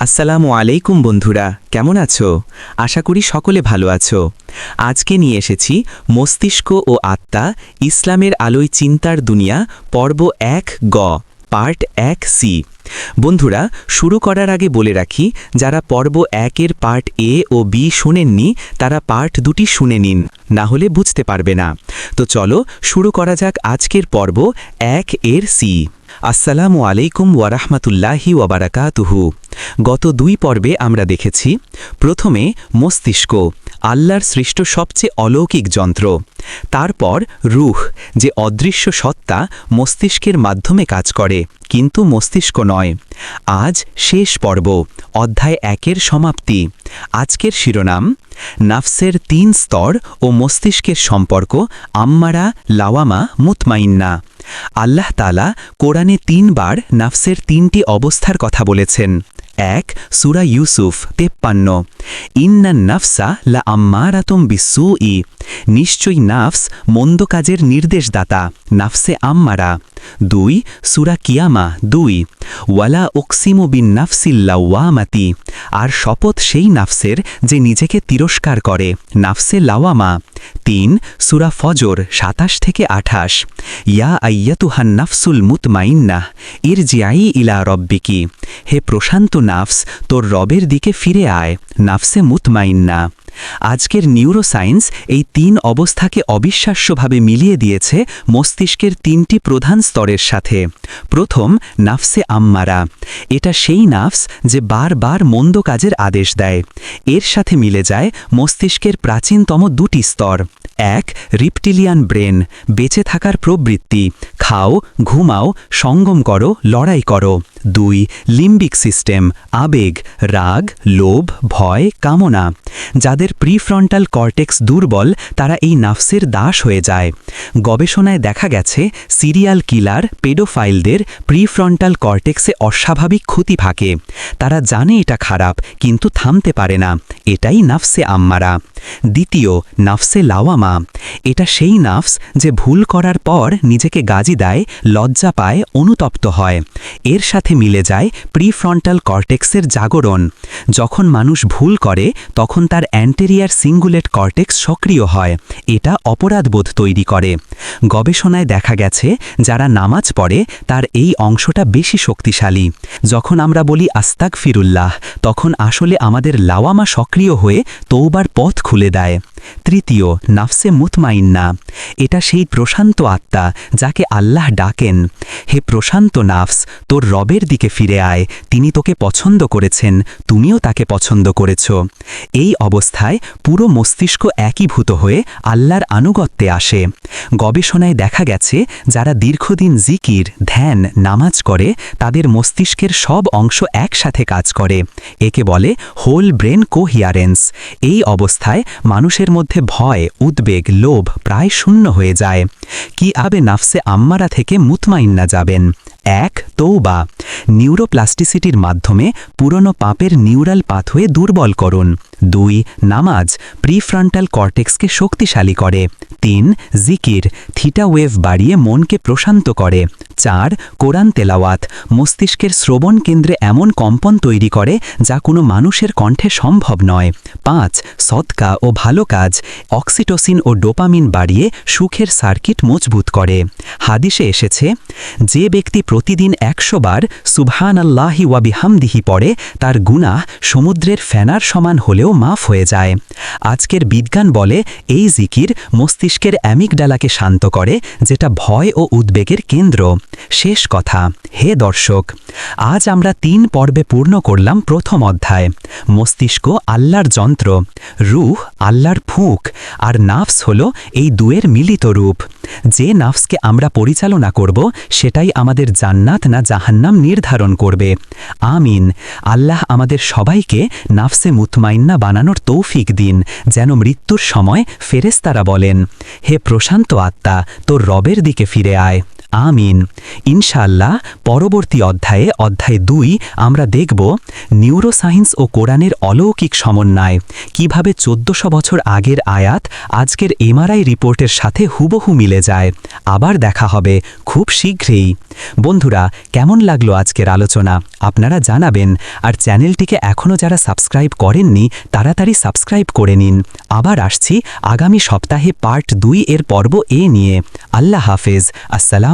আসসালামু আলাইকুম বন্ধুরা, কেমন আছো? আশা করি সকলে ভালো আছো। আজকে নিয়ে এসেছি মস্তিষ্ক ও আত্মা ইসলামের আলোয় চিন্তার দুনিয়া, পর্ব এক গ, পার্ট এক সি। বন্ধুরা, শুরু করার আগে বলে রাখি, যারা পর্ব একের পার্ট এ ও বি শুনেননি, তারা পার্ট দুটি শুনে নিন, না হলে বুঝতে পারবে না। তো চলো শুরু করা যাক আজকের পর্ব এক এর সি। আসসালামু আলাইকুম ওয়ারাহমাতুল্লাহি ওয়াবারাকাতুহু গত দুই পর্বে আমরা দেখেছি প্রথমে মস্তিষ্ক আল্লাহর সৃষ্ট সবচেয়ে অলৌকিক যন্ত্র। তারপর রুহ, যে অদৃশ্য সত্তা মস্তিষ্কের মাধ্যমে কাজ করে, কিন্তু মস্তিষ্ক নয়। আজ শেষ পর্ব, অধ্যায় একের সমাপ্তি। আজকের শিরোনাম, নাফসের তিন স্তর ও মস্তিষ্কের সম্পর্ক, আম্মারা, লাওয়ামা, মুতমাইন্না। আল্লাহ তালা কোরআনে তিনবার নাফসের তিনটি অবস্থার কথা বলেছেন। এক, সুরা ইউসুফ, তেপ্পান্ন। ইন্না নাফসা লা আম্মারাতম বিসু ই নিশ্চয়ই নাফস মন্দ কাজের নির্দেশদাতা, নাফসে আম্মারা। দুই, সুরা কিয়ামা, দুই। ওয়ালা ওকসিমু বিন নাফসিল্লাওয়ামাতি আর শপথ সেই নাফসের যে নিজেকে তিরস্কার করে, নাফসে লাওয়ামা। তিন, সুরা ফজর, সাতাশ থেকে আঠাশ। ইয়া আইয়াতুহান নাফসুল মুতমাইন্নাহ ইর জিয়াই ইলা রব্বিকি। হে প্রশান্ত নাফস, তোর রবের দিকে ফিরে আয়, নাফসে মুতমাইন্না। আজকের নিউরোসায়েন্স এই তিন অবস্থাকে অবিশ্বাস্যভাবে মিলিয়ে দিয়েছে মস্তিষ্কের তিনটি প্রধান স্তরের সাথে। প্রথম, নাফসে আম্মারা। এটা সেই নাফস যে বারবার মন্দ কাজের আদেশ দেয়। এর সাথে মিলে যায় মস্তিষ্কের প্রাচীনতম দুটি স্তর। এক রিপটিলিয়ান ব্রেন বেঁচে থাকার প্রবৃত্তি। খাও, ঘুমাও, সঙ্গম করো, লড়াই করো। দুই লিম্বিক সিস্টেম আবেগ, রাগ, লোভ, ভয়, কামনা। যাদের প্রিফ্রন্টাল কর্টেক্স দুর্বল, তারা এই নাফসের দাস হয়ে যায়। গবেষণায় দেখা গেছে সিরিয়াল কিলার পেডোফাইলদের প্রিফ্রন্টাল কর্টেক্সে অস্বাভাবিক ক্ষতি থাকে। তারা জানে এটা খারাপ, কিন্তু থামতে পারে না। এটাই নাফসে আম্মারা। দ্বিতীয় নাফসে লাওয়ামা। এটা সেই নাফস যে ভুল করার পর নিজেকে গাজি দেয়, লজ্জা পায়, অনুতপ্ত হয়। এর সাথে মিলে যায় প্রিফ্রন্টাল কর্টেক্সের জাগরণ। যখন মানুষ ভুল করে, তখন তার অ্যান্টেরিয়ার সিঙ্গুলেট কর্টেক্স সক্রিয় হয়। এটা অপরাধবোধ তৈরি করে। গবেষণায় দেখা গেছে, যারা নামাজ পড়ে, তার এই অংশটা বেশি শক্তিশালী। যখন আমরা বলি আস্তাক ফিরুল্লাহ তখন আসলে আমাদের লাওয়ামা সক্রিয় হয়ে তৌবার পথ খুলে দেয়। তৃতীয়, নাফসে মুতমাইন্না। এটা সেই প্রশান্ত আত্মা যাকে আল্লাহ ডাকেন। হে প্রশান্ত নাফস, তোর রবের দিকে ফিরে আয়। তিনি তোকে পছন্দ করেছেন, তুমিও তাকে পছন্দ করেছ। এই অবস্থায় পুরো মস্তিষ্ক একীভূত হয়ে আল্লাহর আনুগত্যে আসে। গবেষণায় দেখা গেছে, যারা দীর্ঘদিন জিকির, ধ্যান, নামাজ করে, তাদের মস্তিষ্কের সব অংশ একসাথে কাজ করে। একে বলে হোল ব্রেন কোহিয়ারেন্স। এই অবস্থায় মানুষের মধ্যে ভয়, উদ্বেগ, লোভ প্রায় শূন্য হয়ে যায়। কি আবে নাফসে আম্মারা থেকে মুতমাইন্না যাবেন? এক তৌবা নিউরোপ্লাস্টিসিটির মাধ্যমে পুরনো পাপের নিউরাল পাথওয়ে দুর্বল করুন। দুই, নামাজ প্রিফ্রন্টাল কর্টেক্সকে শক্তিশালী করে। তিন, জিকির থিটা ওয়েভ বাড়িয়ে মনকে প্রশান্ত করে। চার, কোরআন তেলাওয়াত মস্তিষ্কের শ্রবণ কেন্দ্রে এমন কম্পন তৈরি করে যা কোনো মানুষের কণ্ঠে সম্ভব নয়। পাঁচ, সৎকা ও ভালো কাজ অক্সিটোসিন ও ডোপামিন বাড়িয়ে সুখের সার্কিট মজবুত করে। হাদিসে এসেছে, যে ব্যক্তি প্রতিদিন একশো বার সুবহান আল্লাহি ওয়াবিহামদিহি পড়ে, তার গুনাহ সমুদ্রের ফেনার সমান হলেও মাফ হয়ে যায়। আজকের বিজ্ঞান বলে এই জিকির মস্তিষ্কের অ্যামিকডালাকে শান্ত করে, যেটা ভয় ও উদ্বেগের কেন্দ্র। শেষ কথা, হে দর্শক, আজ আমরা তিন পর্বে পূর্ণ করলাম প্রথম অধ্যায়। মস্তিষ্ক আল্লাহর যন্ত্র, রুহ আল্লাহর ফুঁক, আর নাফস হল এই দুয়ের মিলিত রূপ। যে নাফসকে আমরা পরিচালনা করব, সেটাই আমাদের জান্নাত না জাহান্নাম নির্ধারণ করবে। আমিন, আল্লাহ আমাদের সবাইকে নাফসে মুতমাইন্না বানানোর তৌফিক দিন, যেন মৃত্যুর সময় ফেরেস্তারা বলেন, হে প্রশান্ত আত্মা, তোর রবের দিকে ফিরে আয়। আমিন। ইনশাল্লাহ পরবর্তী অধ্যায়ে, অধ্যায় দুই, আমরা দেখব নিউরোসায়েন্স ও কোরআনের অলৌকিক সমন্বয়। কীভাবে চোদ্দশো বছর আগের আয়াত আজকের এমআরআই রিপোর্টের সাথে হুবহু মিলে যায়। আবার দেখা হবে খুব শীঘ্রই। বন্ধুরা, কেমন লাগল আজকের আলোচনা? আপনারা জানাবেন। আর চ্যানেলটিকে এখনও যারা সাবস্ক্রাইব করেননি, তাড়াতাড়ি সাবস্ক্রাইব করে নিন। আবার আসছি আগামী সপ্তাহে পার্ট দুই এর পর্ব এ নিয়ে। আল্লাহ হাফেজ।